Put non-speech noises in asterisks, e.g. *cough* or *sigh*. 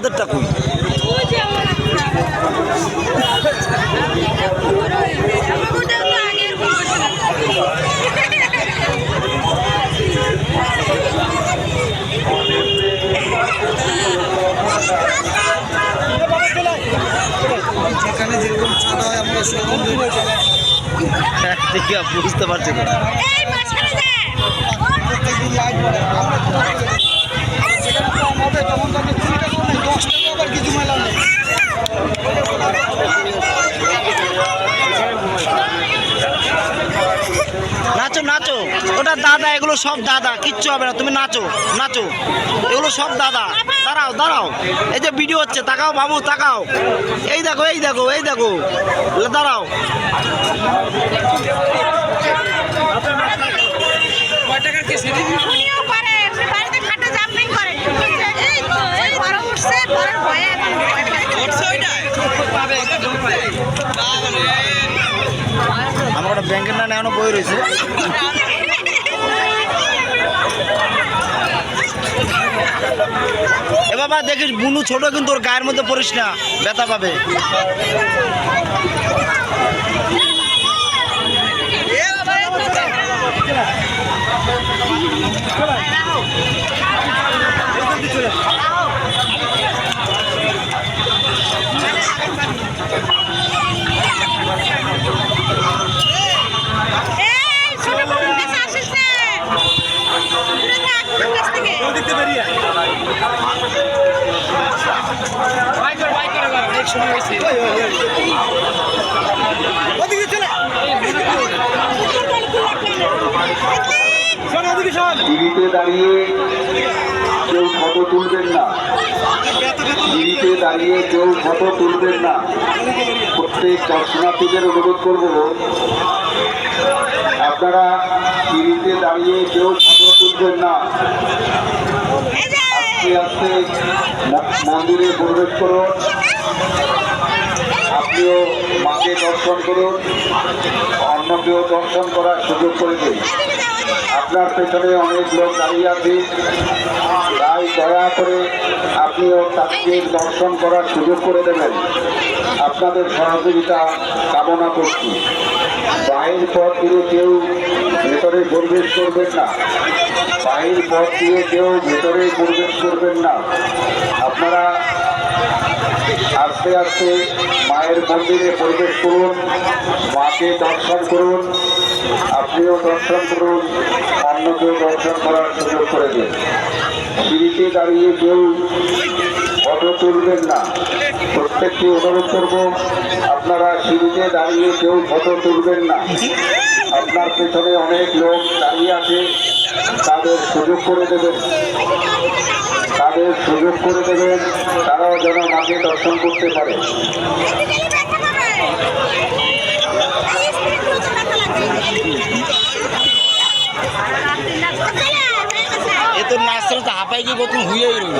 আমাদেরটা কই যেখানে যেরকম চাঁদা হয় আমরা সেরকম হ্যাঁ, ঠিক আছে বুঝতে পারছি তো এগুলো সব দাদা কিচ্ছু হবে না তুমি নাচো নাচো। এগুলো সব দাদা। দাঁড়াও দাঁড়াও। এই যে ভিডিও হচ্ছে তাকাও বাবু তাকাও। এই দেখো এই দেখো এই দেখো। দাঁড়াও। এখন আমার একটা ব্যাংকের না নেওয়ানো বই রয়েছে। *laughs* বাবা দেখিস বুনু ছোট কিন্তু ওর গায়ের মধ্যে পড়িস না ব্যথা পাবে এই সিঁড়িতে দাঁড়িয়ে কেউ ফটো তুলবেন না। সিঁড়িতে দাঁড়িয়ে কেউ ফটো তুলবেন না। প্রত্যেক দর্শনার্থীদের অনুরোধ করব। আপনারা সিঁড়িতে দাঁড়িয়ে কেউ ফটো তুলবেন না। আস্তে আস্তে মন্দিরে প্রবেশ করুন। আপনিও মাকে দর্শন করুন অন্যকেও দর্শন করার সুযোগ করে দিন। আপনার পেছনে অনেক লোক দাঁড়িয়ে আছে। তাই দয়া করে আপনিও তাকে দর্শন করার সুযোগ করে দেবেন। আপনাদের সহযোগিতা কামনা করছি। বাহির পথ দিয়ে কেউ ভেতরে প্রবেশ করবেন না। বাহির পথ দিয়ে কেউ ভেতরে প্রবেশ করবেন না। আপনারা আস্তে আস্তে মায়ের মন্দিরে প্রবেশ করুন, মাকে দর্শন করুন, আপনিও দর্শন করুন, অন্যকেও দর্শন করার সুযোগ করে দিন। সিঁড়িতে দাঁড়িয়ে কেউ ফটো তুলবেন না। প্রত্যেকটি অনুরোধ করব, আপনারা সিঁড়িতে দাঁড়িয়ে কেউ ফটো তুলবেন না। আপনার পেছনে অনেক লোক দাঁড়িয়ে আছে। তাদের সুযোগ করে দেবেন। তাদের সুযোগ করে দেবেন। তারাও যেন মাকে দর্শন করতে পারে। এদিকে ব্যথা পাবে এই স্ত্রী খুলতে ব্যথা লাগবে এ তো হাঁপাই গিয়ে কত হুইয়াই রইল।